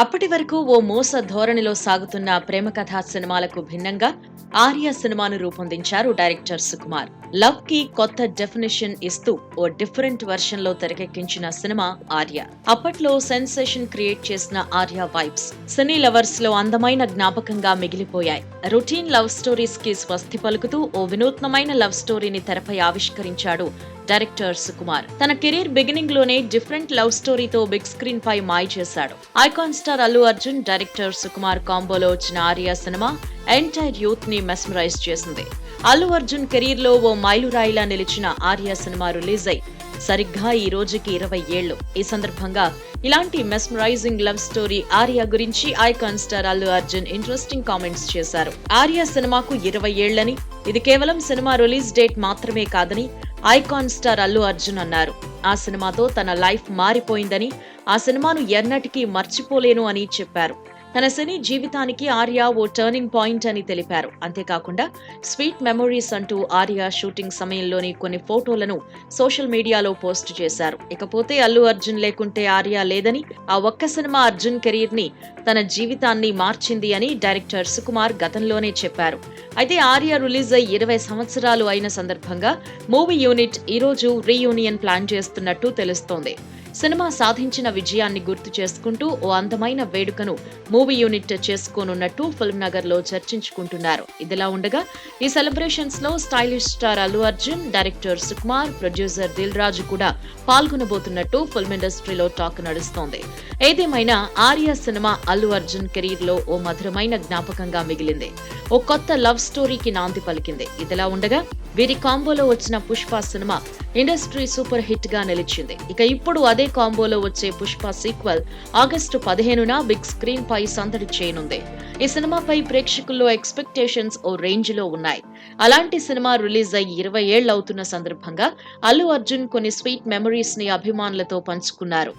అప్పటి వరకు ఓ మోస ధోరణిలో సాగుతున్న ప్రేమ కథా సినిమాలకు భిన్నంగా ఆర్య సినిమాను రూపొందించారు డైరెక్టర్ సుకుమార్. లవ్కి కొత్త డెఫినేషన్ ఇస్తూ ఓ డిఫరెంట్ వెర్షన్లో తెరకెక్కించిన సినిమా ఆర్య. అప్పట్లో సెన్సేషన్ క్రియేట్ చేసిన ఆర్య వైబ్స్ సినీ లవర్స్లో అందమైన జ్ఞాపకంగా మిగిలిపోయాయి. రొటీన్ లవ్ స్టోరీస్కి స్వస్తి పలుకుతూ ఓ వినూత్నమైన లవ్ స్టోరీని తెరపై ఆవిష్కరించాడు డైరెక్టర్ సుకుమార్. తన కెరీర్ బిగినింగ్లోనే డిఫరెంట్ లవ్ స్టోరీతో బిగ్ స్క్రీన్ పై మాయ చేశాడు. Icon star Allu Arjun director Sukumar కాంబోలో వచ్చిన ఆర్యా సినిమా ఎంటైర్ యూత్ని మెస్మరైజ్ చేసింది. అల్లు అర్జున్ కెరీర్లో ఓ మైలురాయిలా నిలిచిన ఆర్య సినిమా రిలీజ్ అయి సరిగ్గా ఈ రోజుకి ఇరవై ఏళ్ళు ఈ సందర్భంగా ఇలాంటి మెస్మరైజింగ్ లవ్ స్టోరీ ఆర్య గురించి icon star Allu Arjun interesting comments చేశారు. ఆర్య సినిమాకు ఇరవై ఏళ్ళని ఇది కేవలం సినిమా రిలీజ్ డేట్ మాత్రమే కాదని ఐకాన్ స్టార్ అల్లు అర్జున్ అన్నారు. ఆ సినిమాతో తన లైఫ్ మారిపోయిందని ఆ సినిమాను ఎన్నటికీ మర్చిపోలేను అని చెప్పారు. తన సినీ జీవితానికి ఆర్య ఓ టర్నింగ్ పాయింట్ అని తెలిపారు. అంతేకాకుండా స్వీట్ మెమొరీస్ అంటూ ఆర్య షూటింగ్ సమయంలోని కొన్ని ఫోటోలను సోషల్ మీడియాలో పోస్ట్ చేశారు. ఇకపోతే అల్లు అర్జున్ లేకుంటే ఆర్య లేదని ఆ ఒక్క సినిమా అర్జున్ కెరీర్ని తన జీవితాన్ని మార్చింది అని డైరెక్టర్ సుకుమార్ గతంలోనే చెప్పారు. అయితే ఆర్య రిలీజ్ అయ్యి ఇరవై సంవత్సరాలు అయిన సందర్భంగా మూవీ యూనిట్ ఈరోజు రీయూనియన్ ప్లాన్ చేస్తున్నట్టు తెలుస్తోంది. సినిమా సాధించిన విజయాన్ని గుర్తు చేసుకుంటూ ఓ అందమైన వేడుకను మూవీ యూనిట్ చేసుకోనున్నట్టు ఫిల్మ్ నగర్లో చర్చించుకుంటున్నారు. ఇదిలా ఉండగా ఈ సెలబ్రేషన్స్లో stylish star Allu Arjun director Sukumar producer Dil Raju కూడా పాల్గొనబోతున్నట్టు ఫిల్మ్ ఇండస్ట్రీలో టాక్ నడుస్తోంది. ఏదేమైనా ఆర్య సినిమా అల్లు అర్జున్ కెరీర్లో ఓ మధురమైన జ్ఞాపకంగా మిగిలింది. ఓ కొత్త లవ్ స్టోరీకి నాంది పలికింది. ఇదిలా ఉండగా వీరి కాంబోలో వచ్చిన పుష్ప సినిమా ఇండస్ట్రీ సూపర్ హిట్గా నిలిచింది. ఇక ఇప్పుడు అదే కాంబోలో వచ్చే పుష్ప సీక్వెల్ ఆగస్టు పదిహేనున బిగ్ స్క్రీన్ పై సందడి చేయనుంది. ఈ సినిమాపై ప్రేక్షకుల్లో ఎక్స్పెక్టేషన్స్ ఓ రేంజ్లో ఉన్నాయి. అలాంటి సినిమా రిలీజ్ అయ్యి ఇరవై ఏళ్ళు అవుతున్న సందర్భంగా అల్లు అర్జున్ కొన్ని స్వీట్ మెమరీస్ని అభిమానులతో పంచుకున్నారు.